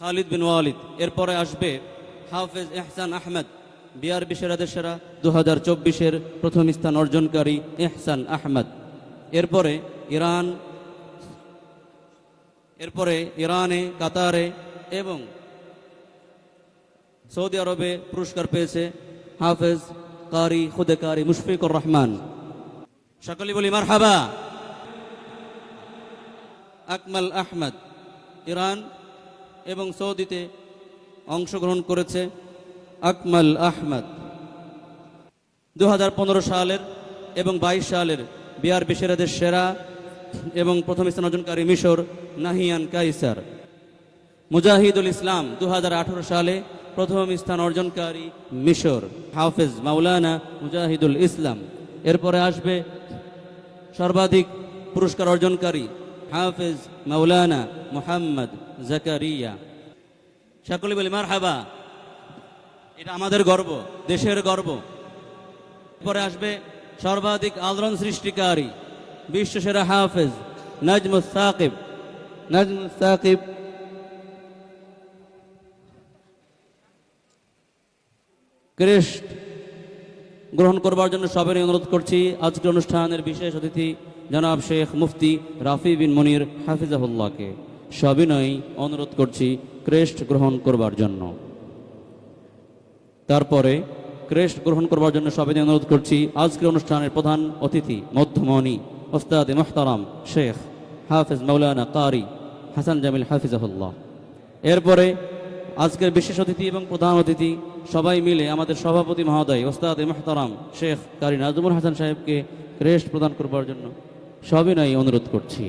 খালিদ বিন ওয়ালিদ। এরপরে আসবে হাফেজ এহসান আহমেদ বিআর বিশেরাদের সেরা দু হাজার চব্বিশের প্রথম স্থান অর্জনকারী এহসান আহমেদ। এরপরে ইরান, এরপরে ইরানে, কাতারে এবং সৌদি আরবে পুরস্কার পেয়েছে হাফেজ কারি খুদে কারি মুশফিকুর রহমান। সকলে বলি মার হাবা আকমাল আহমদ, ইরান এবং সৌদিতে অংশগ্রহণ করেছে আকমাল আহমদ। দু হাজার পনেরো সালের এবং বাইশ সালের বিহার বিশেরাদের সেরা এবং প্রথম স্থান অর্জনকারী মিশর নাহিয়ান কাইসার। মুজাহিদুল ইসলাম দু হাজার আঠারো সালে প্রথম স্থান অর্জনকারী মিশর। হাফেজ মাওলানা মুজাহিদুল ইসলাম। এরপরে আসবে সর্বাধিক পুরস্কার অর্জনকারী হাফেজ মাওলানা মোহাম্মদ জাকারিয়া। সকলে বলি মার হাবা এটা আমাদের গর্ব, দেশের গর্ব। পরে আসবে সর্বাধিক আলোড়ন সৃষ্টিকারী, বিশ্বসেরা হাফেজ নাজমুস সাকিব। নাজমুস সাকিব। ক্রেস্ট গ্রহণ করবার জন্য সবারই অনুরোধ করছি। আজকের অনুষ্ঠানের বিশেষ অতিথি জনাব শেখ মুফতি রাফি বিন মনির হাফিজাহুল্লাহকে সবিনয় অনুরোধ করছি ক্রেস্ট গ্রহণ করবার জন্য। তারপরে ক্রেস্ট গ্রহণ করবার জন্য সবাই অনুরোধ করছি আজকের অনুষ্ঠানের প্রধান অতিথি মধ্যমণি ওস্তাদ মোহতারাম শেখ হাফিজ মৌলানা কারি হাসান জামিল হাফিজাহুল্লাহ। এরপরে আজকের বিশেষ অতিথি এবং প্রধান অতিথি সবাই মিলে আমাদের সভাপতি মহোদয় ওস্তাদ মোহতারাম শেখ কারি নাজমুল হাসান সাহেবকে ক্রেস্ট প্রদান করবার জন্য। সবিনয় অনুরোধ করছি।